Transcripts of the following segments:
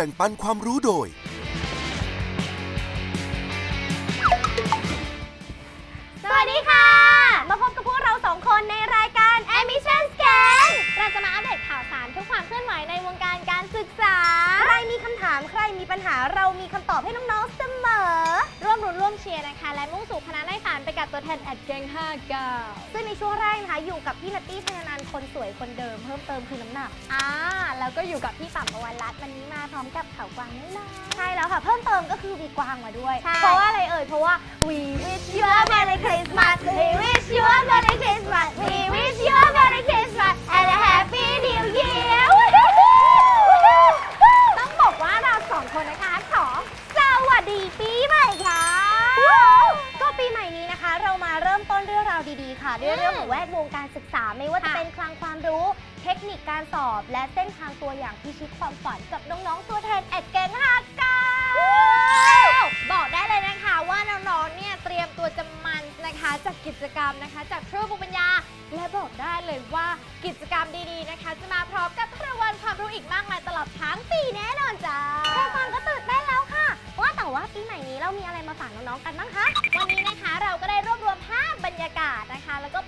ร่วมแบ่งปันความรู้โดย สวัสดีค่ะ มาพบกับพวกเราสองคนในรายการ Admission Scan เราจะมาอัปเดตข่าวสารทุกความเคลื่อนไหวในวงการการศึกษา ใครมีคำถามใครมีปัญหาเรามีคำตอบให้น้องๆเสมอ ร่วมรุ้นร่วมเชียร์นะคะ และมุ่งสู่คณะได้สารไปกับตัวแทนแอดแกง59 ซึ่งในช่วงแรกนะคะอยู่กับพี่นัตตี้ชยนันท์คนสวยคนเดิมเพิ่มเติมคือน้ำหนัก อ่า แล้วก็อยู่กับพี่ต่ำประวันรัตน์วันนี้มา พร้อมกับเขากวางน้อยๆใช่แล้วค่ะ เพิ่มเติมก็คือมีกวางมาด้วยเพราะว่าอะไรเอ่ย เพราะว่า we wish you a merry Christmas we wish you a merry Christmas we wish you a merry Christmas and a happy new year ต้องบอกว่าเราสองคนนะคะขอสวัสดีปีใหม่ค่ะ ก็ปีใหม่นี้นะคะ เรามาเริ่มต้นเรื่องราวดีๆ ค่ะ ด้วยเรื่องของแวดวงการศึกษาไม่ว่าจะเป็นคลังความรู้ เทคนิคการสอบ และเส้นทางตัวอย่างพิชิตความฝันกับน้องๆ ตัวแทนแอดแกงฮากเก้าบอกได้เลยนะคะว่าน้องๆ เนี่ยเตรียมตัวจะมันนะคะจากกิจกรรมนะคะจากครูภูมิปัญญา และบอกได้เลยว่ากิจกรรมดีๆนะคะ จะมาพร้อมกับรางวัลความรู้อีกมากมายตลอดทั้งปีแน่นอนจ้าแค่ฟังก็ตื่นเต้นแล้วค่ะ ว่าแต่ว่าปีใหม่นี้เรามีอะไรมาฝากน้องๆ กันบ้างคะ วันนี้นะคะเราก็ได้รวบรวมภาพบรรยากาศนะคะ แล้วก็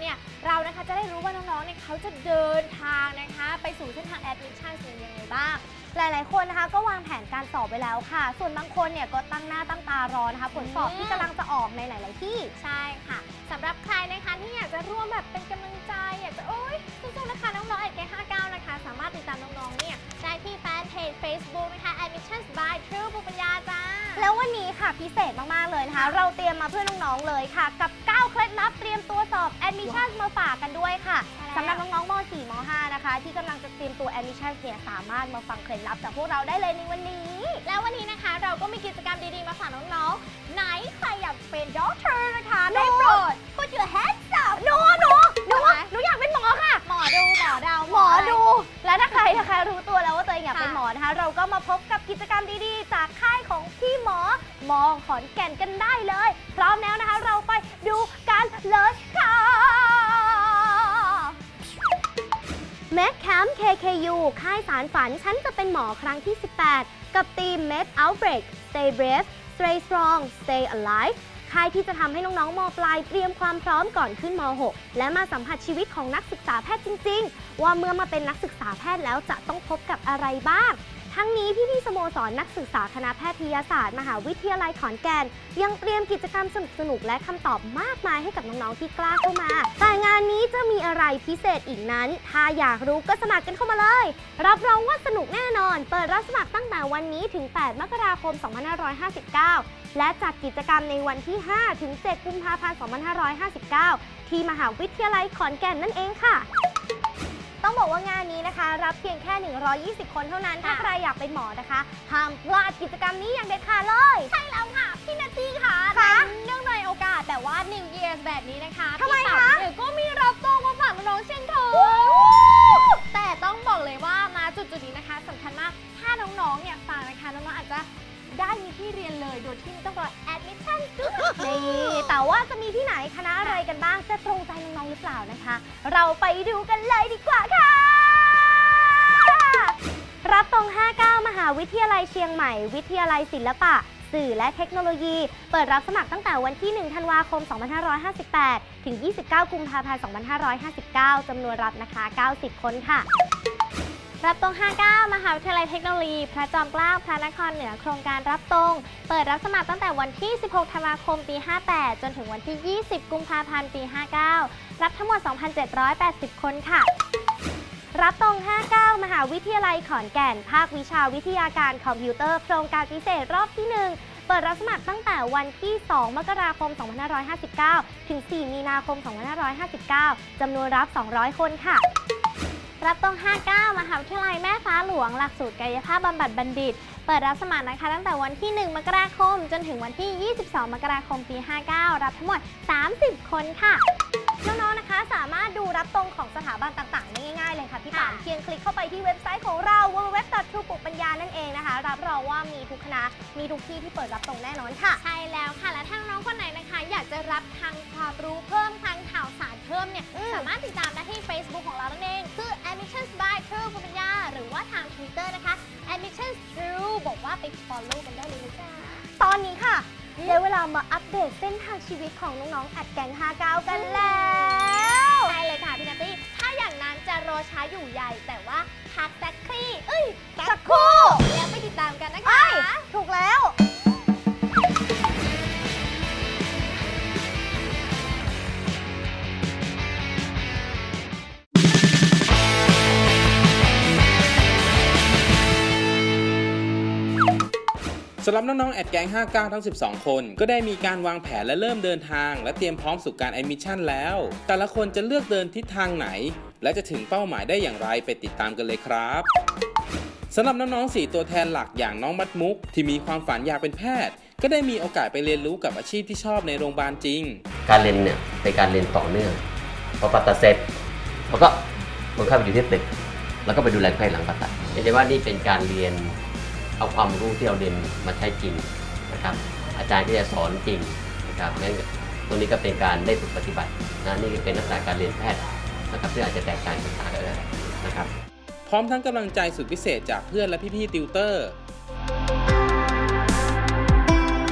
เนี่ยเรานะคะจะได้รู้ว่าน้องๆเนี่ยเขาจะเดินทางนะคะ ไปสู่เส้นทางแอดมิชชั่นเป็นยังไงบ้าง หลายๆคนนะคะก็วางแผนการสอบไปแล้วค่ะ ส่วนบางคนเนี่ยก็ตั้งหน้าตั้งตารอนะคะ ผลสอบที่กำลังจะออกในหลาย ๆ ที่ใช่ค่ะสำหรับใครนะคะที่อยากจะร่วมแบบเป็นกำลังใจ อยากจะโอ๊ยสู้ๆนะคะน้องๆแอดแก59 นะคะ สามารถติดตามน้องๆเนี่ยได้ที่แฟนเพจ Facebook นะคะ Admissions by True ปุปัญญาจ้า แล้ววันนี้ค่ะพิเศษมาก ๆ เลยนะคะ เราเตรียมมาเพื่อน้อง ๆ เลยค่ะ กับ 9 เคล็ดลับเตรียมตัวสอบ Admissions มาฝากกันด้วยค่ะสำหรับน้อง ๆม .4 ม .5 นะคะ ที่กำลังจะเตรียมตัว Admission เนี่ยสามารถมาฟังเคล็ดลับจากพวกเราได้เลยในวันนี้ แล้ววันนี้นะคะเราก็มีกิจกรรมดีๆมาฝากน้องๆไหนใครอยากเป็นด็อกเตอร์นะคะได้โปรด put your hands up หนูหนูหนูหนูอยากเป็นหมอค่ะ หมอดูหมอดาวหมอดู และถ้าใครนะคะรู้ตัวแล้วว่าตัวเองอยากเป็นหมอนะคะ เราก็มาพบกับกิจกรรมดีๆ จากค่ายของพี่หมอมองขอนแก่นกันได้เลย พร้อมแล้วนะคะเราไปดูกันเลยค่ะ m e d Camp KKU ค่ายสารฝันฉันจะเป็นหมอครั้งที่ 18 กับทีม Med Outbreak Stay Brave Stay Strong Stay Alive ค่ายที่จะทำให้น้องๆมปลายเตรียมความพร้อมก่อนขึ้นม .6 และมาสัมผัสชีวิตของนักศึกษาแพทย์จริง ๆ ว่าเมื่อมาเป็นนักศึกษาแพทย์แล้วจะต้องพบกับอะไรบ้าง ทั้งนี้พี่ๆสโมสรนักศึกษาคณะแพทยศาสตร์ มหาวิทยาลัยขอนแก่น ยังเตรียมกิจกรรมสนุกๆและคำตอบมากมายให้กับน้องๆที่กล้าเข้ามา แต่งานนี้จะมีอะไรพิเศษอีกนั้น ถ้าอยากรู้ก็สมัครกันเข้ามาเลย รับรองว่าสนุกแน่นอน เปิดรับสมัครตั้งแต่วันนี้ถึง 8 มกราคม 2559 และจัดกิจกรรมในวันที่ 5 ถึง 7 กุมภาพันธ์ 2559 ที่มหาวิทยาลัยขอนแก่นนั่นเองค่ะ ต้องบอกว่างานนี้นะคะ รับเพียงแค่ 120 คนเท่านั้น ถ้าใครอยากเป็นหมอนะคะ ห้ามพลาดกิจกรรมนี้อย่างเด็ดขาดเลย ใช่แล้วค่ะ พี่นัตตี้ค่ะเนื่องในโอกาสแบบว่า New Year แบบนี้นะคะทำไมคะเนี่ยก็มีรับโตมาฝากน้องๆเช่นเคยแต่ต้องบอกเลยว่ามาจุดๆนี้นะคะสำคัญมาก ถ้าน้องๆเนี่ยฟังนะคะน้องๆอาจจะ ได้มีที่เรียนเลยโดยที่ไม่ต้องรอ admission นี่แต่ว่าจะมีที่ไหนคณะอะไรกันบ้างจะตรงใจน้องๆหรือเปล่านะคะ เราไปดูกันเลยดีกว่าค่ะ รับตรง 59 มหาวิทยาลัยเชียงใหม่ วิทยาลัยศิลปะสื่อและเทคโนโลยี เปิดรับสมัครตั้งแต่วันที่ 1 ธันวาคม 2558 ถึง 29 กุมภาพันธ์ 2559 จำนวนรับนะคะ 90 คนค่ะ รับตรง 59 มหาวิทยาลัยเทคโนโลยี พระจอมเกล้าพระนครเหนือโครงการรับตรง เปิดรับสมัครตั้งแต่วันที่ 16 ธันวาคม ปี 58 จนถึงวันที่ 20 กุมภาพันธ์ ปี 59 รับทั้งหมด 2,780 คนค่ะ รับตรง 59 มหาวิทยาลัยขอนแก่น ภาควิชาวิทยาการคอมพิวเตอร์ โครงการพิเศษรอบที่ 1เปิดรับสมัครตั้งแต่วันที่ 2 มกราคม 2559 ถึง 4 มีนาคม 2559 จำนวนรับ 200 คนค่ะ รับตรง 59 มหาวิทยาลัยแม่ฟ้าหลวง หลักสูตรกายภาพบำบัดบัณฑิต เปิดรับสมัครนะคะ ตั้งแต่วันที่ 1 มกราคม จนถึงวันที่ 22 มกราคมปี 59 รับทั้งหมด 30 คนค่ะ น้องๆนะคะสามารถดูรับตรงของสถาบันต่างๆได้ง่ายๆเลยค่ะพี่ปามเพียงคลิกเข้าไปที่เว็บไซต์ของเรา w w w t r u e ปุปัญญานั่นเองนะคะ รับรองว่ามีทุกคณะมีทุกที่ที่เปิดรับตรงแน่นอนค่ะ ใช่แล้วค่ะ และถ้าน้องคนไหนนะคะ อยากจะรับทางความรู้เพิ่มทางข่าวสารเพิ่มเนี่ยสามารถติดตามได้ที่ Facebook ของเรานั่นเอง คือ Admissions by True ปุปัญญา หรือว่าทาง Twitter นะคะ Admissions True บอกว่าไป follow กันได้เลยนะจ้า ตอนนี้ค่ะ ได้เวลามาอัปเดตเส้นทางชีวิตของน้องๆ อัดแกง59 กันแล้วใช่เลยค่ะพี่นัตตี้ถ้าอย่างนั้นจะรอช้าอยู่ใหญ่ แต่ว่าพักสักครี่เอ้ยสักครู่แล้วไปติดตามกันนะเอ้คะยถูกแล้วำหรับน้องๆแอดแก๊ง59 ทั้ง 12 คน ก็ได้มีการวางแผนและเริ่มเดินทาง และเตรียมพร้อมสู่การแอดมิชชั่นแล้ว แต่ละคนจะเลือกเดินทิศทางไหน และจะถึงเป้าหมายได้อย่างไรไปติดตามกันเลยครับสำหรับน้องๆ4ตัวแทนหลักอย่างน้องมัดมุก ที่มีความฝันอยากเป็นแพทย์ ก็ได้มีโอกาสไปเรียนรู้กับอาชีพที่ชอบในโรงพยาบาลจริง การเรียนเนี่ยเป็นการเรียนต่อเนื่องพอปัตตาเสร็จแล้วก็คนเข้าไปอยู่ที่ตึก แล้วก็ไปดูแลคนไข้หลังผ่าตัดเห็นได้ว่านี่เป็นการเรียน เอาความรู้ที่เราเรียนมาใช้จริงนะครับ อาจารย์ก็จะสอนจริงนะครับงั้นตรงนี้ก็เป็นการได้ฝึกปฏิบัตินะนี่ก็เป็นลักษณะการเรียนแพทย์นะครับซึ่อาจจะแตกต่างกันไปนะครับ พร้อมทั้งกำลังใจสุดพิเศษจากเพื่อนและพี่ๆติวเตอร์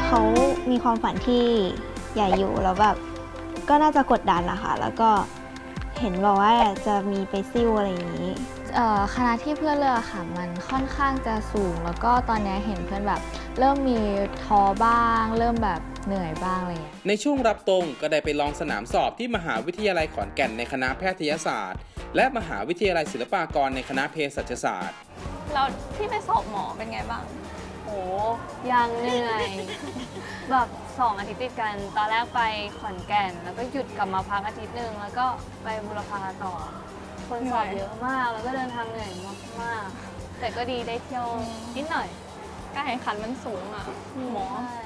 เขามีความฝันที่ใหญ่อยู่แล้วแบบก็น่าจะกดดันนะคะ แล้วก็เห็นบอกว่าจะมีไปซิ่วอะไรอย่างนี้ คณะที่เพื่อนเลือกค่ะมันค่อนข้างจะสูง แล้วก็ตอนนี้เห็นเพื่อนแบบ เริ่มมีท้อบ้าง เริ่มแบบเหนื่อยบ้างอะไรอย่างเงี้ยในช่วงรับตรงก็ได้ไปลองสนามสอบที่มหาวิทยาลัยขอนแก่นในคณะแพทยศาสตร์ และมหาวิทยาลัยศิลปากรในคณะเภสัชศาสตร์ เราที่ไปสอบหมอเป็นไงบ้าง โอ้ยังเหนื่อย แบบสองอาทิตย์ติดกัน ตอนแรกไปขอนแก่น แล้วก็หยุดกลับมาพักอาทิตย์หนึ่งแล้วก็ไปบุรพาต่อ คนสอบเหนื่อยเยอะมาก แล้วก็เดินทางเหนื่อยมากๆ แต่ก็ดีได้เที่ยวนิดหน่อย การแข่งขันมันสูงอะหมอใช่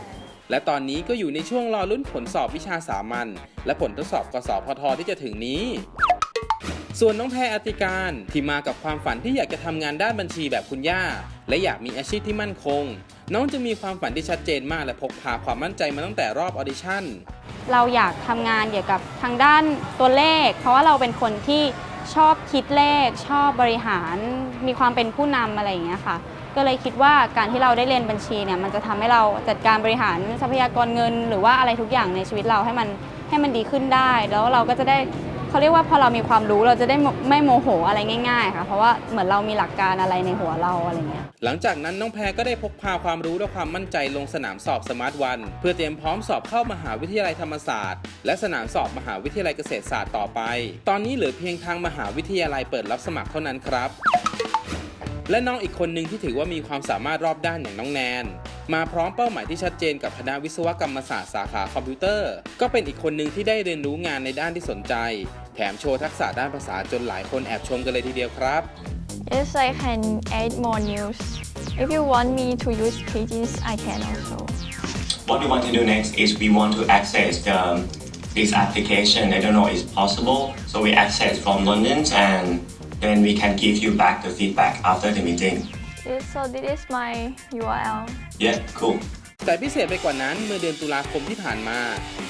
และตอนนี้ก็อยู่ในช่วงรอลุ้นผลสอบวิชาสามัญและผลทดสอบกสพทที่จะถึงนี้ ส่วนน้องแพรอติการ ที่มากับความฝันที่อยากจะทำงานด้านบัญชีแบบคุณย่า และอยากมีอาชีพที่มั่นคง น้องจะมีความฝันที่ชัดเจนมากและพกพาความมั่นใจมาตั้งแต่รอบออดิชั่นเราอยากทำงานเกี่ยวกับทางด้านตัวเลข เพราะว่าเราเป็นคนที่ ชอบคิดเลข ชอบบริหารมีความเป็นผู้นำอะไรอย่างเงี้ยค่ะ ก็เลยคิดว่าการที่เราได้เรียนบัญชีเนี่ยมันจะทำให้เราจัดการบริหารทรัพยากรเงิน หรือว่าอะไรทุกอย่างในชีวิตเราให้มันให้มันดีขึ้นได้ แล้วเราก็จะได้ เขาเรียกว่าพอเรามีความรู้เราจะได้ไม่ไม่โมโหอะไรง่าย ๆ ค่ะ เพราะว่าเหมือนเรามีหลักการอะไรในหัวเราอะไรเงี้ยหลังจากนั้นน้องแพรก็ได้พกพาความรู้และความมั่นใจลงสนามสอบสมาร์ทวัน เพื่อเตรียมพร้อมสอบเข้ามหาวิทยาลัยธรรมศาสตร์ และสนามสอบมหาวิทยาลัยเกษตรศาสตร์ต่อไป ตอนนี้เหลือเพียงทางมหาวิทยาลัยเปิดรับสมัครเท่านั้นครับ และน้องอีกคนหนึ่งที่ถือว่ามีความสามารถรอบด้านอย่างน้องแนน มาพร้อมเป้าหมายที่ชัดเจนกับคณะวิศวกรรมศาสตร์สาขาคอมพิวเตอร์ ก็เป็นอีกคนหนึ่งที่ได้เรียนรู้งานในด้านที่สนใจ แถมโชว์ทักษะด้านภาษาจนหลายคนแอบชมกันเลยทีเดียวครับ Yes I can add more news if you want me to use pages I can also What we want to do next is we want to access the, this application. I don't know if it's possible. So we access from London and then we can give you back the feedback after the meeting. this so this is my URL Yeah, cool. แต่พิเศษไปกว่านั้นเมื่อเดือนตุลาคมที่ผ่านมา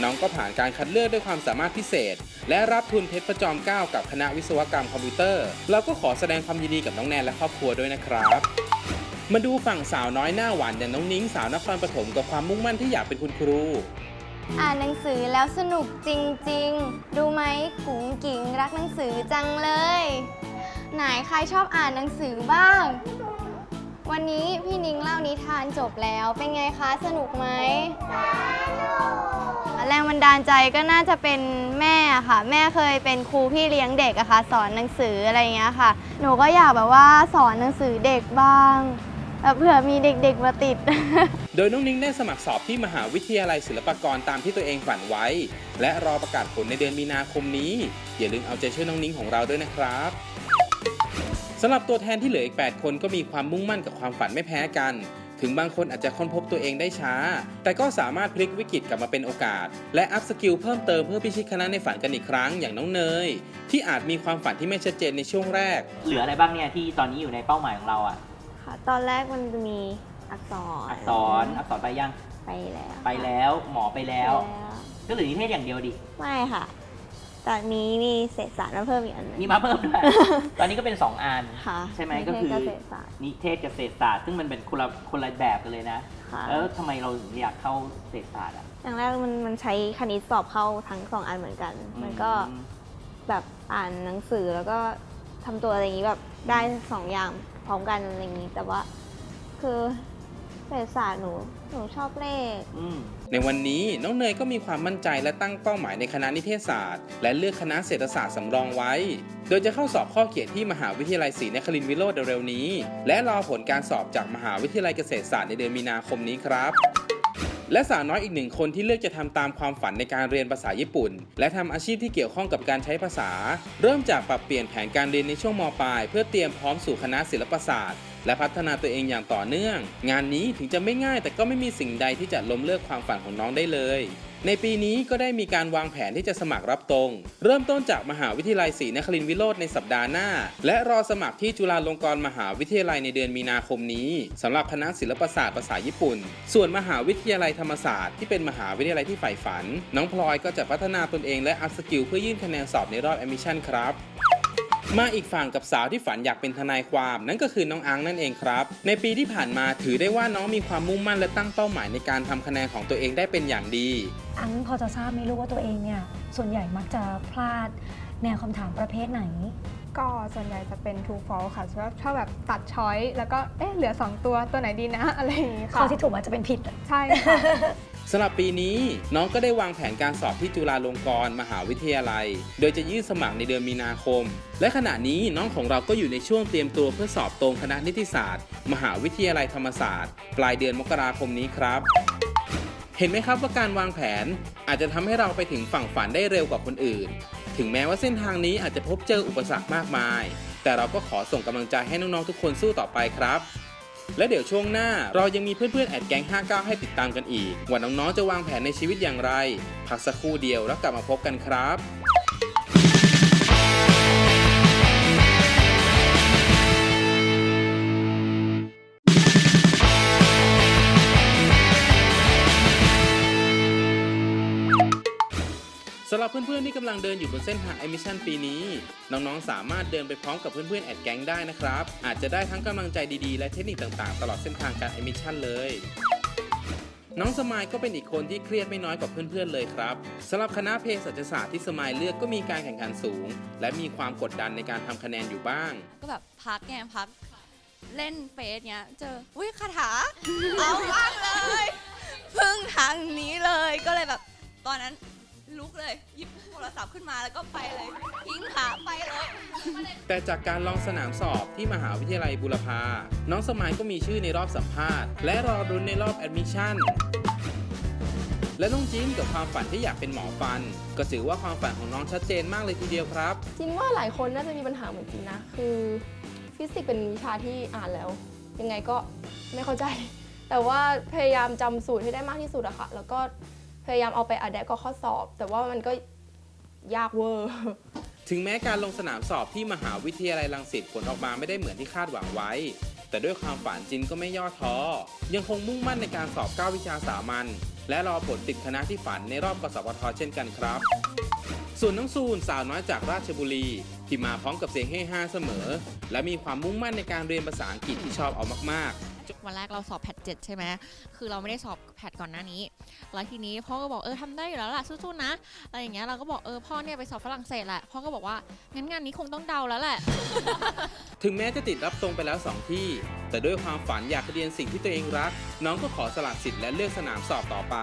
น้องก็ผ่านการคัดเลือกด้วยความสามารถพิเศษ และรับทุนเพชรประจอมเกล้ากับคณะวิศวกรรมคอมพิวเตอร์ เราก็ขอแสดงความยินดีกับน้องแนนและครอบครัวด้วยนะครับ มาดูฝั่งสาวน้อยหน้าหวานอย่างน้องนิ้งสาวนครปฐมกับความมุ่งมั่นที่อยากเป็นคุณครู อ่านหนังสือแล้วสนุกจริงๆ ดูไหมกุ๋งกิ๋งรักหนังสือจังเลย ไหนใครชอบอ่านหนังสือบ้าง วันนี้พี่นิ้งเล่านิทานจบแล้วเป็นไงคะสนุกไหมแรงบันดาลใจก็น่าจะเป็นแม่อะค่ะ แม่เคยเป็นครูพี่เลี้ยงเด็กอะค่ะ สอนหนังสืออะไรอย่างเงี้ยค่ะ หนูก็อยากแบบว่าสอนหนังสือเด็กบ้างแบบเผื่อมีเด็กๆมาติด โดยน้องนิ้งได้สมัครสอบที่มหาวิทยาลัยศิลปากรตามที่ตัวเองฝันไว้ และรอประกาศผลในเดือนมีนาคมนี้ อย่าลืมเอาใจช่วยน้องนิ้งของเราด้วยนะครับ สำหรับตัวแทนที่เหลืออีก 8 คนก็มีความมุ่งมั่นกับความฝันไม่แพ้กัน ถึงบางคนอาจจะค้นพบตัวเองได้ช้า แต่ก็สามารถพลิกวิกฤตกลับมาเป็นโอกาส และอัพสกิลเพิ่มเติมเพื่อพิชิตคณะในฝันกันอีกครั้งอย่างน้องเนย ที่อาจมีความฝันที่ไม่ชัดเจนในช่วงแรก เหลืออะไรบ้างเนี่ยที่ตอนนี้อยู่ในเป้าหมายของเราอะ ค่ะตอนแรกมันจะมีอักษรอักษรอักษรไปยังไปแล้วไปแล้วหมอไปแล้วไปแล้วก็เหลือนิเทศอย่างเดียวดิ ไม่ค่ะ ตอนนี้มีเศษศาสตร์มาเพิ่มอีกอันหนึง มีมาเพิ่มด้วย ตอนนี้ก็เป็น 2อันค่ะใช่ไหมนิเทศก็คือ เกษตรศาสตร์ นิเทศเกษตรศาสตร์ซึ่งมันเป็นคนละคนละแบบกันเลยนะ ค่ะ แล้วทำไมเราถึงอยากเข้าเศรษฐศาสตร์อะอย่างแรกมันมันใช้คณิตสอบเข้าทั้งสองอันเหมือนกัน มันก็อืมแบบอ่านหนังสือแล้วก็ทำตัวอะไรอย่างนี้แบบได้สองอย่างพร้อมกันอะไรอย่างนี้ แต่ว่าคือเศรษฐศาสตร์หนูหนูชอบเลข อืม ในวันนี้น้องเนยก็มีความมั่นใจและตั้งเป้าหมายในคณะนิเทศศาสตร์ และเลือกคณะเศรษฐศาสตร์สำรองไว้ โดยจะเข้าสอบข้อเขียนที่มหาวิทยาลัยศรีนครินทรวิโรธเร็วๆนี้ และรอผลการสอบจากมหาวิทยาลัยเกษตรศาสตร์ในเดือนมีนาคมนี้ครับและสาวน้อยอีกหนึ่งคนที่เลือกจะทำตามความฝันในการเรียนภาษาญี่ปุ่น และทำอาชีพที่เกี่ยวข้องกับการใช้ภาษา เริ่มจากปรับเปลี่ยนแผนการเรียนในช่วงมปลาย เพื่อเตรียมพร้อมสู่คณะศิลปศาสตร์ และพัฒนาตัวเองอย่างต่อเนื่อง งานนี้ถึงจะไม่ง่ายแต่ก็ไม่มีสิ่งใดที่จะล้มเลิกความฝันของน้องได้เลย ในปีนี้ก็ได้มีการวางแผนที่จะสมัครรับตรง เริ่มต้นจากมหาวิทยาลัยศรีนครินทรวิโรธในสัปดาห์หน้า และรอสมัครที่จุฬาลงกรณ์มหาวิทยาลัยในเดือนมีนาคมนี้สำหรับคณะศิลปศาสตร์ภาษาญี่ปุ่น ส่วนมหาวิทยาลัยธรรมศาสตร์ที่เป็นมหาวิทยาลัยที่ใฝ่ฝัน น้องพลอยก็จะพัฒนาตนเองและอัพสกิลเพื่อยื่นคะแนนสอบในรอบแอมิชชั่นครับ มาอีกฝั่งกับสาวที่ฝันอยากเป็นทนายความนั่นก็คือน้องอังนั่นเองครับ ในปีที่ผ่านมาถือได้ว่าน้องมีความมุ่งมั่นและตั้งเป้าหมายในการทำคะแนนของตัวเองได้เป็นอย่างดี อังพอจะทราบไหมลูกว่าตัวเองเนี่ยส่วนใหญ่มักจะพลาดแนวคำถามประเภทไหน ก็ส่วนใหญ่จะเป็น true false ค่ะชอบชอบแบบตัดช้อยแล้วก็เอ๊ะเหลือ 2 ตัวตัวไหนดีนะอะไรอย่างงี้ค่ะข้อที่ถูกอาจจะเป็นผิดใช่ค่ะ สำหรับปีนี้น้องก็ได้วางแผนการสอบที่จุฬาลงกรณ์มหาวิทยาลัย โดยจะยื่นสมัครในเดือนมีนาคม และขณะนี้น้องของเราก็อยู่ในช่วงเตรียมตัวเพื่อสอบตรงคณะนิติศาสตร์ มหาวิทยาลัยธรรมศาสตร์ ปลายเดือนมกราคมนี้ครับ เห็นไหมครับว่าการวางแผนอาจจะทำให้เราไปถึงฝั่งฝันได้เร็วกว่าคนอื่น ถึงแม้ว่าเส้นทางนี้อาจจะพบเจออุปสรรคมากมาย แต่เราก็ขอส่งกำลังใจให้น้องๆทุกคนสู้ต่อไปครับ และเดี๋ยวช่วงหน้าเรายังมีเพื่อนๆแอดแก๊ง59 ให้ติดตามกันอีก ว่าน้องๆจะวางแผนในชีวิตอย่างไร พักสักครู่เดียวแล้วกลับมาพบกันครับ สำหรับเพื่อนๆที่กำลังเดินอยู่บนเส้นทาง a อมิชันปีนี้ น้องๆ สามารถเดินไปพร้อมกับเพื่อนๆ แอดแก๊งได้นะครับ อาจจะได้ทั้งกำลังใจดีๆ และเทคนิคต่างๆ ตลอดเส้นทางการ a อมิชันเลย น้องสมายก็เป็นอีกคนที่เครียดไม่น้อยกว่าเพื่อนๆ เลยครับสำหรับคณะเภสัชศาสตร์ที่สมายเลือกก็มีการแข่งขันสูง และมีความกดดันในการทำคะแนนอยู่บ้าง ก็แบบพักไงพักเล่นเฟซเนี้ย เจออุ้ยคาถา เอาบ้างเลย พึ่งทางนี้เลยก็เลยแบบตอนนั้น ลุกเลยหยิบโทรศัพท์ขึ้นมาแล้วก็ไปเลยทิ้งขาไปเลยแต่จากการลองสนามสอบที่มหาวิทยาลัยบุรพา น้องสมายก็มีชื่อในรอบสัมภาษณ์ และรอรุ้นในรอบแอดมิชชั่นและน้องจิ้นกับความฝันที่อยากเป็นหมอฟัน ก็ถือว่าความฝันของน้องชัดเจนมากเลยทีเดียวครับจินว่าหลายคนน่าจะมีปัญหาเหมือนจินนะ คือฟิสิกส์เป็นวิชาที่อ่านแล้ว ยังไงก็ไม่เข้าใจ แต่ว่าพยายามจำสูตรให้ได้มากที่สุดอะค่ะ แล้วก็ พยายามเอาไปอัดแดปกับข้อสอบ แต่ว่ามันก็ยากเวอร์ ถึงแม้การลงสนามสอบที่มหาวิทยาลัยรังสิตผลออกมาไม่ได้เหมือนที่คาดหวังไว้ แต่ด้วยความฝันจินก็ไม่ย่อท้อ ยังคงมุ่งมั่นในการสอบ 9 วิชาสามัญและรอผลติดคณะที่ฝันในรอบกสพทเช่นกันครับ ส่วนน้องซูนสาวน้อยจากราชบุรี ที่มาพร้อมกับเสียงเฮฮาเสมอ และมีความมุ่งมั่นในการเรียนภาษาอังกฤษที่ชอบเอามากๆ วันแรกเราสอบแพทเจ็ดใช่ไหมคือเราไม่ได้สอบแพทก่อนหน้านี้ แล้วทีนี้พ่อก็บอกเออทำได้อยู่แล้วล่ะสู้ๆนะอะไรอย่างเงี้ยเราก็บอกเออพ่อเนี่ยไปสอบฝรั่งเศสแหละพ่อก็บอกว่างั้นงานนี้คงต้องเดาแล้วแหละ ถึงแม้จะติดรับตรงไปแล้ว 2 ที่ แต่ด้วยความฝันอยากเรียนสิ่งที่ตัวเองรัก น้องก็ขอสละสิทธิ์และเลือกสนามสอบต่อไป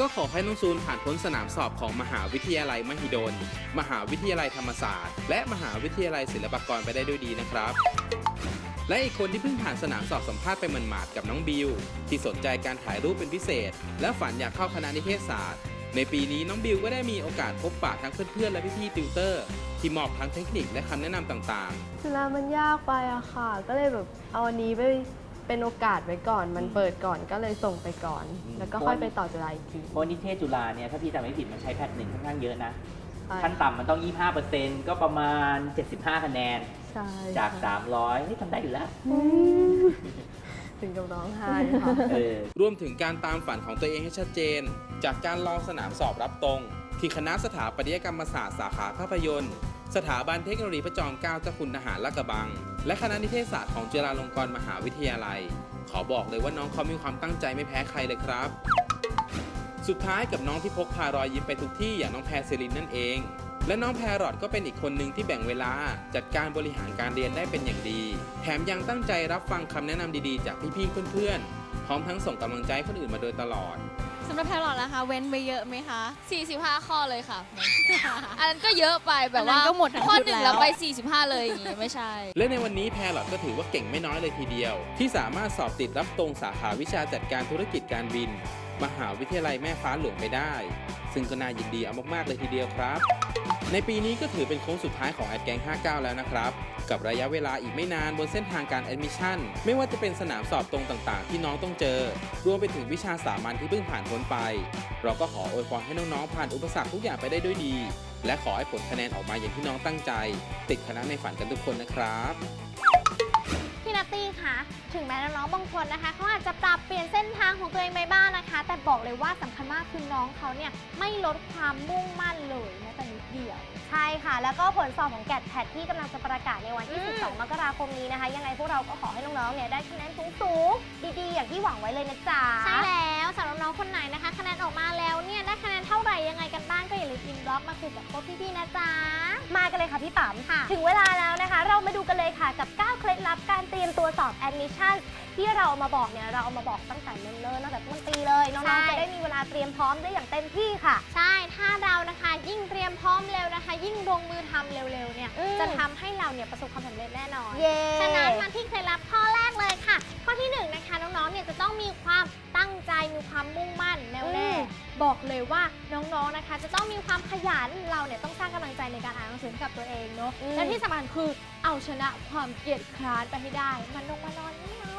ก็ขอให้น้องซูนผ่านพ้นสนามสอบของมหาวิทยาลัยมหิดล มหาวิทยาลัยธรรมศาสตร์ และมหาวิทยาลัยศิลปากรไปได้ด้วยดีนะครับ และอีกคนที่เพิ่งผ่านสนามสอบสัมภาษณ์ไปหมาดๆกับน้องบิว ที่สนใจการถ่ายรูปเป็นพิเศษ และฝันอยากเข้าคณะนิเทศศาสตร์ ในปีนี้น้องบิวก็ได้มีโอกาสพบปะทั้งเพื่อนๆ และพี่ๆติวเตอร์ ที่มอบทั้งเทคนิคและคำแนะนำต่างๆ จุฬามันยากไปอะค่ะ ก็เลยแบบเอาอันนี้ไปเป็นโอกาสไว้ก่อน มันเปิดก่อนก็เลยส่งไปก่อนแล้วก็ค่อยไปต่อจุฬาอีกที เพราะนิเทศจุฬาเนี่ยถ้าพี่จำไม่ผิดมันใช้แพทหนึ่งค่อนข้างเยอะนะใช่ขั้นต่ำมันต้อง 25%ก็ประมาณ 75 คะแนน ใช่จากค่ะ300เฮ้ยทำได้อยู่แล้วอืมถึงกับร้องไห้ค่ะรวมถึงการตามฝันของตัวเองให้ชัดเจน จากการลองสนามสอบรับตรง ที่คณะสถาปัตยกรรมศาสตร์สาขาภาพยนตร์ สถาบันเทคโนโลยีพระจอมเกล้าเจ้าคุณทหารลาดกระบัง และคณะนิเทศศาสตร์ของจุฬาลงกรณ์มหาวิทยาลัย ขอบอกเลยว่าน้องเขามีความตั้งใจไม่แพ้ใครเลยครับ สุดท้ายกับน้องที่พกพารอยยิ้มไปทุกที่อย่างน้องแพรเซลินนั่นเอง และน้องแพรรอดก็เป็นอีกคนหนึ่งที่แบ่งเวลาจัดการบริหารการเรียนได้เป็นอย่างดี แถมยังตั้งใจรับฟังคำแนะนำดีๆ จากพี่ๆเพื่อนๆพร้อมทั้งส่งกำลังใจคนอื่นมาโดยตลอด สำหรับแพรลอตนะคะ เว้นไปเยอะไหมคะ 45 ข้อเลยค่ะ อันนั้นก็เยอะไปแบบว่าอันนั้นก็หมดทั้งข้อชุดหนึ่งแล้วเราไป 45 เลยอย่างงี้ไม่ใช่ และในวันนี้แพรลอตก็ถือว่าเก่งไม่น้อยเลยทีเดียว ที่สามารถสอบติดรับตรงสาขาวิชาจัดการธุรกิจการบิน มหาวิทยาลัยแม่ฟ้าหลวงไปได้ ซึ่งก็น่ายินดีเอามากๆเลยทีเดียวครับ ในปีนี้ก็ถือเป็นโค้งสุดท้ายของแอดแกง59 แล้วนะครับ กับระยะเวลาอีกไม่นานบนเส้นทางการแอดมิชชั่นไม่ว่าจะเป็นสนามสอบตรงต่างๆ ที่น้องต้องเจอ รวมไปถึงวิชาสามัญที่เพิ่งผ่านพ้นไป เราก็ขออวยพรให้น้องๆ ผ่านอุปสรรคทุกอย่างไปได้ด้วยดี และขอให้ผลคะแนนออกมาอย่างที่น้องตั้งใจ ติดคณะในฝันกันทุกคนนะครับ ถึงแม้น้องๆบางคนนะคะเขาอาจจะปรับเปลี่ยนเส้นทางของตัวเองไปบ้างนะคะ แต่บอกเลยว่าสำคัญมากคือน้องเขาเนี่ยไม่ลดความมุ่งมั่นเลยแม้แต่นิดเดียว ใช่ค่ะ แล้วก็ผลสอบของแกดแพดที่กำลังจะประกาศในวันที่อืม12 มกราคมนี้นะคะ ยังไงพวกเราก็ขอให้น้องๆเนี่ยได้คะแนนสูงๆดีๆ อย่างที่หวังไว้เลยนะจ๊ะใช่แล้วสำหรับน้องคนไหนนะคะ คะแนนออกมาแล้วเนี่ยได้คะแนนเท่าไหร่ยังไงกันบ้างก็อย่าลืมอินบล็อกมาคุยกับพวกพี่ๆนะจ๊ะมากันเลยค่ะพี่ปั๊มค่ะถึงเวลาแล้วนะคะ เรามาดูกันเลยค่ะกับ9เคล็ดลับการเตรียมตัวสอบมิชชั่นาเอามาบอกเนี่ยเราเอามาบอกตั้งแต่เนิ่นๆตั้งแต่ต้นปีเลยน้องๆจะได้มีเวลาเตรียมพร้อมได้อย่างเต็มที่ค่ะ ใช่ถ้าเรานะคะยิ่งเตรียมพร้อมเร็วนะคะ ยิ่งลงมือทำเร็วๆเนี่ยอืมจะทำให้เราเนี่ยประสบความสำเร็จแน่นอนเย้ฉะนั้นมาที่เคล็ดลับข้อแรกเลยค่ะ ข้อที่หนึ่งนะคะน้องๆเนี่ยจะต้องมีความตั้งใจมีความมุ่งมั่นแน่วแน่อืมบอกเลยว่าน้องๆนะคะ จะต้องมีความขยันเราเนี่ยต้องสร้างกำลังใจในการอ่านหนังสือให้กับตัวเองเนาะอืมและที่สำคัญคือเอาชนะความเกลียดคร้านไปให้ได้ มันลงมานอนไม่เ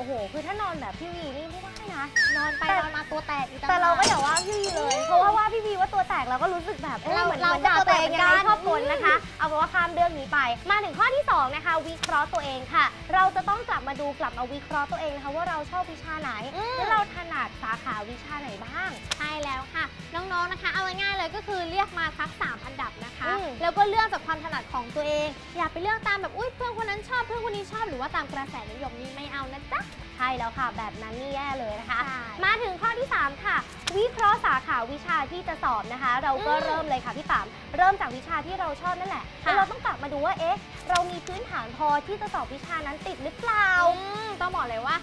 อาโอ้โห คือถ้านอนแบบพี่วีนี่ไม่ได้นะ นอนไปแต่ นอนมาตัวแตกอีกต่งแต่เราก็หอย่าว่าพี่วีเลย เพราะว่าว่าพี่วีว่าตัวแตกเราก็รู้สึกแบบเออเราเหมือนเราเหมือนด่าก็ตัวเองตัวแตกยังไงเหมือนกันชอบกลนะคะ เอาเป็นว่าข้ามเรื่องนี้ ไป มาถึงข้อที่สองนะคะ วิเคราะห์ตัวเองค่ะ เราจะต้องกลับมาดูกลับมาวิเคราะห์ตัวเองนะคะว่าเราชอบวิชาไหนอืมและเราถนัดสาขาวิชาไหนบ้าง ใช่แล้วค่ะ น้องๆนะคะ เอาง่ายๆเลยก็คือเรียกมาสักสามอันดับนะคะอืมแล้วก็เลือกจากความถนัดของตัวเอง อย่าไปเลือกตามแบบอุ้ยเพื่อนคนนั้นชอบเพื่อนคนนี้ชอบหรือว่าตามกระแสนิยมนี่ไม่เอานะจ๊ะใช่แล้วค่ะ แบบนั้นนี่แย่เลยนะคะใช่มาถึงข้อที่ 3 ค่ะ วิเคราะห์สาขาวิชาที่จะสอบนะคะ เราก็อืมเริ่มเลยค่ะพี่ปั๊มเริ่มจากวิชาที่เราชอบนั่นแหละค่ะแล้วเราต้องกลับมาดูว่าเอ๊ะเรามีพื้นฐานพอที่จะสอบวิชานั้นติดหรือเปล่า อืมต้องบอกเลยว่า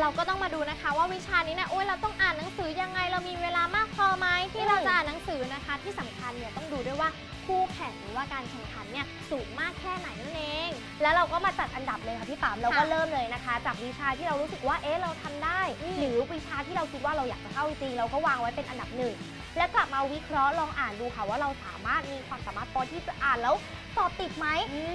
เราก็ต้องมาดูนะคะว่าวิชานี้เนี่ยโอ้ยเราต้องอ่านหนังสือยังไงเรามีเวลามากพอไหมที่อืมเราจะอ่านหนังสือนะคะ ที่สำคัญเนี่ยต้องดูด้วยว่าคู่แข่งหรือว่าการแข่งขันเนี่ยสูงมากแค่ไหนนั่นเอง แล้วเราก็มาจัดอันดับเลยค่ะพี่ปั๊มเราก็ค่ะเริ่มเลยนะคะ จากวิชาที่เรารู้สึกว่าเอ๊ะเราทำได้อืมหรือวิชาที่เราคิดว่าเราอยากจะเข้าจริงเราก็วางไว้เป็นอันดับหนึ่งและกลับมาวิเคราะห์ลองอ่านดูค่ะว่าเราสามารถมีความสามารถพอที่จะอ่านแล้ว สอบติดไหม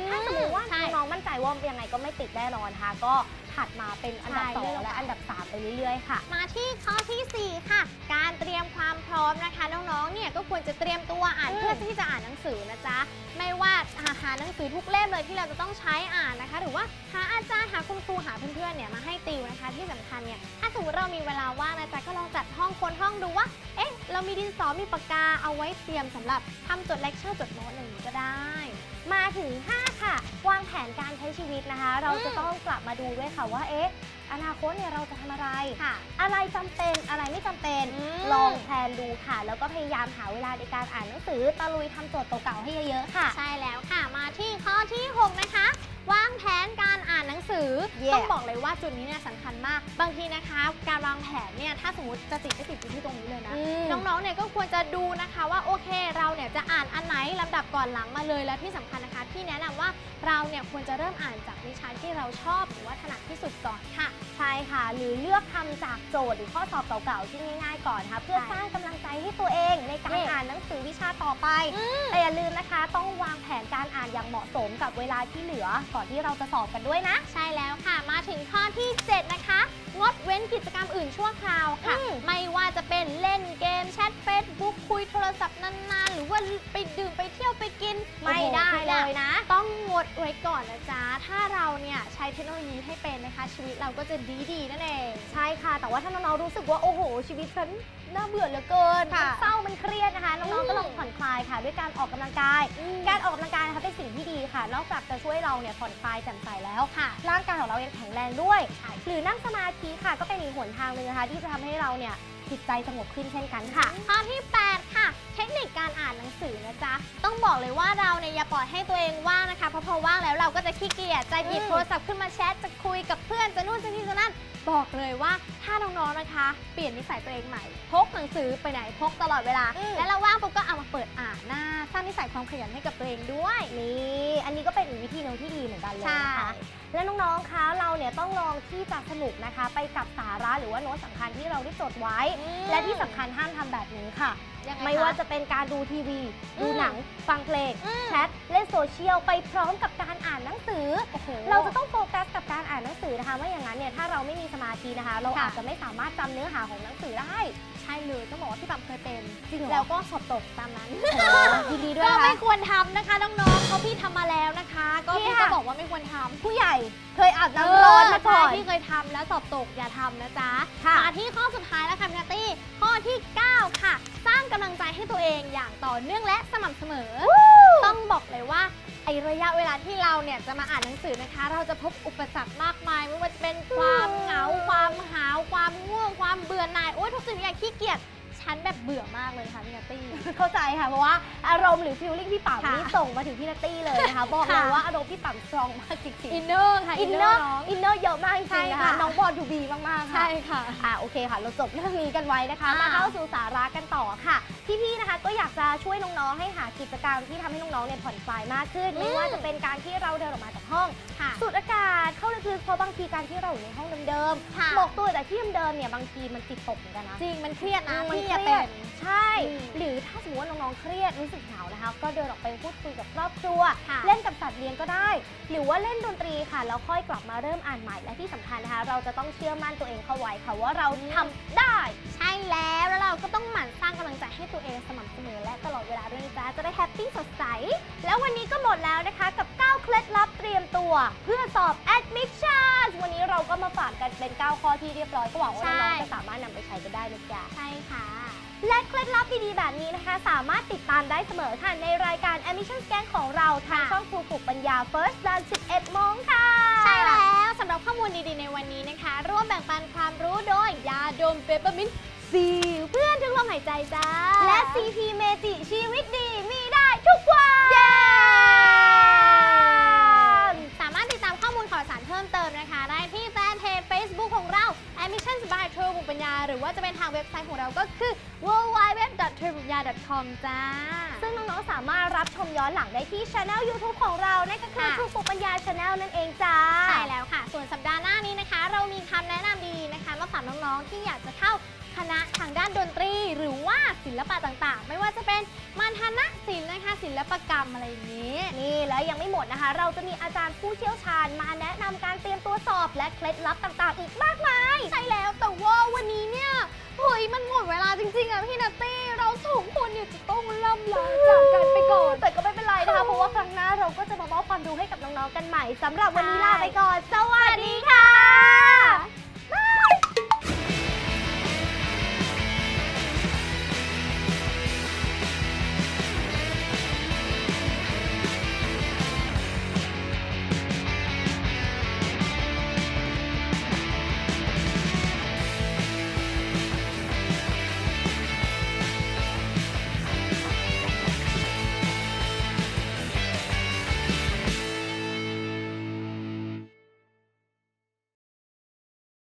ถ้าสมมติว่าใช่น้องๆมั่นใจว่ายังไงก็ไม่ติดแน่นอนนะคะก็ถัดมาเป็นอันดับใช่สอเลืงอกและอันดับสามไปเรื่อยๆ ค่ะ มาที่ข้อทีสี่ 4 ค่ะ การเตรียมความพร้อมนะคะน้องๆ เนี่ยก็ควรจะเตรียมตัวอ่านอืมเพื่อที่จะอ่านหนังสือนะจ๊ะ ไม่ว่าหาหาหนังสือทุกเล่มเลยที่เราจะต้องใช้อ่านนะคะ หรือว่าหาอาจารย์หาคุณครูหาเพื่อนๆ เนี่ยมาให้ติวนะคะ ที่สำคัญเนี่ยถ้าสมมติเรามีเวลาว่างนะจ๊ะก็ลองจัดห้องคนห้องดูว่า เอ๊ะ เรามีดินสอมีปากกาเอาไว้เตรียมสำหรับทำจดเลคเชอร์จดโน้ตอะไรอย่างนี้ก็ได้ มาถึง 5 ค่ะ วางแผนการใช้ชีวิตนะคะ เราจะต้องกลับมาดูด้วยค่ะว่าเอ๊ะอนาคตเนี่ยเราจะทำอะไร ค่ะ อะไรจำเป็นอะไรไม่จำเป็น อืม ลองแพลนดูค่ะ แล้วก็พยายามหาเวลาในการอ่านหนังสือตะลุยทำโจทย์เก่าๆให้เยอะๆค่ะ ใช่แล้วค่ะ มาที่ข้อที่ 6 นะคะ วางแผนการอ่านหนังสือ Yeah ต้องบอกเลยว่าจุดนี้เนี่ยสำคัญมาก บางทีนะคะ การวางแผนเนี่ยถ้าสมมติจะติดไม่ติดอยู่ที่ตรงนี้เลยนะ อืม น้องๆ เนี่ยก็ควรจะดูนะคะว่าโอเคเราเนี่ยจะอ่านอันไหนลำดับก่อนหลังมาเลยและที่สำคัญนะคะที่แนะนำว่าเราเนี่ยควรจะเริ่มอ่านจากวิชาที่เราชอบหรือว่าถนัดที่สุดก่อนค่ะ ใช่ค่ะ หรือเลือกทำจากโจทย์หรือข้อสอบเก่าๆที่ง่ายๆก่อนค่ะเพื่อใช่สร้างกำลังใจให้ตัวเองในการเย่อ่านหนังสือวิชาต่อไป แต่อย่าลืมนะคะ ต้องวางแผนการอ่านอย่างเหมาะสมกับเวลาที่เหลือก่อนที่เราจะสอบกันด้วยนะ ใช่แล้วค่ะ มาถึงข้อที่ 7 นะคะ งดเว้นกิจกรรมอื่นชั่วคราวค่ะ อืม ไม่ว่าจะเป็นเล่นเกมแชทเฟซบุ๊กคุยโทรศัพท์นานๆ หรือว่าไปดื่มไปเที่ยวไปกินไม่ได้เลยนะ ต้องงดไว้ก่อนนะจ๊ะ ถ้าเราเนี่ยใช้ช้เทคโนโลยีให้เป็นนะคะ ชีวิตเราก็จะดีดีๆนั่นเอง ใช่ค่ะ แต่ว่าถ้าน้องๆรู้สึกว่า โอ้โห ชีวิตฉัน น่าเบื่อเหลือเกินค่ะมันเศร้ามันเครียดนะคะน้องๆก็ลองผ่อนคลายค่ะ ด้วยการออกกำลังกายการออกกำลังกายนะคะเป็นสิ่งที่ดีค่ะ นอกจากจะช่วยเราเนี่ยผ่อนคลายแจ่มใสแล้วค่ะ ร่างกายของเรายังแข็งแรงด้วย หรือนั่งสมาธิค่ะก็เป็นอีกหนทางหนึ่งนะคะ ที่จะทำให้เราเนี่ยจิตใจสงบขึ้นเช่นกันค่ะ ข้อที่ 8 ค่ะ เทคนิคการอ่านหนังสือนะจ๊ะ ต้องบอกเลยว่าเราเนี่ยอย่าปล่อยให้ตัวเองว่างนะคะ เพราะพอว่างแล้วเราก็จะขี้เกียจจะหยิบอืมโทรศัพท์ขึ้นมาแชทจะคุยกับเพื่อนจะนู่นจะนี่จะนั่นบอกเลยว่าถ้าน้องๆนะคะ เปลี่ยนนิสัยตัวเองใหม่ พกหนังสือไปไหนพกตลอดเวลา และเราว่างปุ๊บก็เอามาเปิดอ่านหน้าสร้างนิสัยความขยันให้กับตัวเองด้วย นี่อันนี้ก็เป็นอีกวิธีหนึ่งที่ดีเหมือนกันเลยนะคะใช่และน้องๆคะเราเนี่ยต้องลองที่จะสนุกนะคะ ไปกับสาระหรือว่าโน้ตสำคัญที่เราได้จดไว้และที่สำคัญห้ามทำแบบนี้ค่ะ ยังไงไม่คะว่าจะเป็นการดูทีวี อืมดูหนัง ฟังเพลงแชท เล่นโซเชียล ไปพร้อมกับการอ่านหนังสือเราจะต้องโฟกัสกับการอ่านหนังสือนะคะไม่อย่างนั้นเนี่ยถ้าเราไม่มีสมาธินะคะ เราค่ะ อาจจะไม่สามารถจำเนื้อหาของหนังสือได้ ใช่เลยต้องบอกว่าพี่ปั๊มเคยเป็น จริงเหรอ แล้วก็สอบตกตามนั้นยินดีด้วยก็นะคะไม่ควรทำนะคะน้องๆเพราะพี่ทำมาแล้วนะคะ ก็พี่พี่ค่ะ ก็บอกว่าไม่ควรทำ ผู้ใหญ่เคยอาบน้ำ ร้อนมาก่อนใช่ที่เคยทำแล้วสอบตกอย่าทำนะจ๊ะ ค่ะมาที่ข้อสุดท้ายแล้วค่ะพี่นัตตี้ ข้อที่ 9 ค่ะ สร้างกำลังใจให้ตัวเองอย่างต่อเนื่องและสม่ำเสมอ ต้องบอกเลยว่าไอระยะเวลาที่เราเนี่ยจะมาอ่านหนังสือนะคะ เราจะพบอุปสรรคมากมาย ไม่ว่าจะเป็นความเหงา ความหาว ความง่วง ความเบื่อหน่าย โอ๊ยทุกสิ่งทุกอย่างขี้เกียจ ฉันแบบเบื่อมากเลยค่ะพี่นัตตี้ เข้าใจค่ะ เพราะว่าอารมณ์หรือฟิลลิ่งพี่ปั๊มค่ะนี่ส่งมาถึงพี่นัตตี้เลยนะคะ บอกเลยค่ะว่าอารมณ์พี่ปั๊มสตรองมากจริงๆ อินเนอร์ค่ะอินเนอร์น้องอินเนอร์เยอะมากจริใช่งๆนะคะค่ะน้องบอลทูบีมากๆค่ะ ใช่ค่ะ อ่าโอเคค่ะ เราจบเรื่องนี้กันไว้นะคะอ่ามมาเข้าสู่สาระกันต่อค่ะ พี่ๆนะคะก็อยากจะช่วยน้องๆให้หากิจกรรมที่ทำให้น้องๆเนี่ยผ่อนคลายมากขึ้นอืมไม่ว่าจะเป็นการที่เราเดินออกมาจากห้องค่ะสูดอากาศเข้าลึกๆเพราะบางทีการที่เราอยู่ในห้องเดิมค่ะๆหมกตัวแต่ที่เดิมๆเนี่ยบางทีมันจิตตกเหมือนกันนะจริงมันเครียดนะมันพี่เคอย่ารีเป็ยดนใช่อืมหรือถ้าสมมติว่าน้องๆเครียดรู้สึกเหงานะคะ ก็เดินออกไปพูดคุยกับครอบครัว ค่ะเล่นกับสัตว์เลี้ยงก็ได้ หรือว่าเล่นดนตรีค่ะแล้วค่อยกลับมาเริ่มอ่านใหม่และที่สำคัญนะคะ เราจะต้องเชื่อมั่นตัวเองเข้าไว้ค่ะว่าเราทำได้ ใช่แล้วแล้วเราก็ต้องหมั่นสร้างกำลังใจให้ตัวเองสม่ำเสมอและตลอดเวลาด้วยนะจ๊ะจะได้แฮปปี้สดใส แล้ววันนี้ก็หมดแล้วนะคะกับ 9 เคล็ดลับเตรียมตัว เพื่อสอบ admission วันนี้เราก็มาฝากกันเป็น 9 ข้อที่เรียบร้อยก็หวังว่าใช่น้องๆจะสามารถนำไปใช้กันได้นะจ๊ะ ใช่ค่ะ และเคล็ดลับดีๆ แบบนี้นะคะ สามารถติดตามได้เสมอค่ะ ในรายการ Admission Scan ของเรา ทางค่ะช่องครูปลุกปัญญา First Dance 11โมงค่ะ ใช่แล้วสำหรับข้อมูลดีๆ ในวันนี้นะคะ ร่วมแบ่งปันความรู้โดยยาดมเปปเปอร์มินต์ซีเพื่อนทุกลมหายใจจ้าและ CP เมจิชีวิตดีมีได้ทุกวัน เย้สามารถติดตามข้อมูลข่าวสารเพิ่มเติมนะคะ ได้ที่แฟนเพจ Facebook ของเรา Admissions by True บุญปัญญา หรือ ว่าจะเป็นทางเว็บไซต์ของเราก็คือ www.truebunyaya.com จ้า ซึ่งน้องๆ สามารถรับชมย้อนหลังได้ที่ช anel YouTube ของเรา นั่นก็คือค่ะครูปลุกปัญญา Channel นั่นเองจ้า ใช่แล้วค่ะ ส่วนสัปดาห์หน้านี้นะคะ เรามีคำแนะนำดีนะคะมาฝากน้องๆ ที่อยากจะเข้าคณะทางด้านดนตรี หรือว่าศิลปะต่างๆ ไม่ว่าจะเป็นมันทนะศิลป์นะคะ ศิลปกรรมอะไรอย่างนี้ นี่แล้วยังไม่หมดนะคะ เราจะมีอาจารย์ผู้เชี่ยวชาญมาแนะนำการเตรียมตัวสอบและเคล็ดลับต่างๆ อีกมากมาย ใช่แล้วแต่ว่า จริงๆอะพี่นัตตี้เราสองคนเนี่ยจะต้องล่ำลาจากกันไปก่อน แต่ก็ไม่เป็นไรนะคะ เพราะว่าครั้งหน้าเราก็จะมามอบความรู้ให้กับน้องๆกันใหม่สำหรับวันนี้ลาไปก่อน สวัสดีค่ะ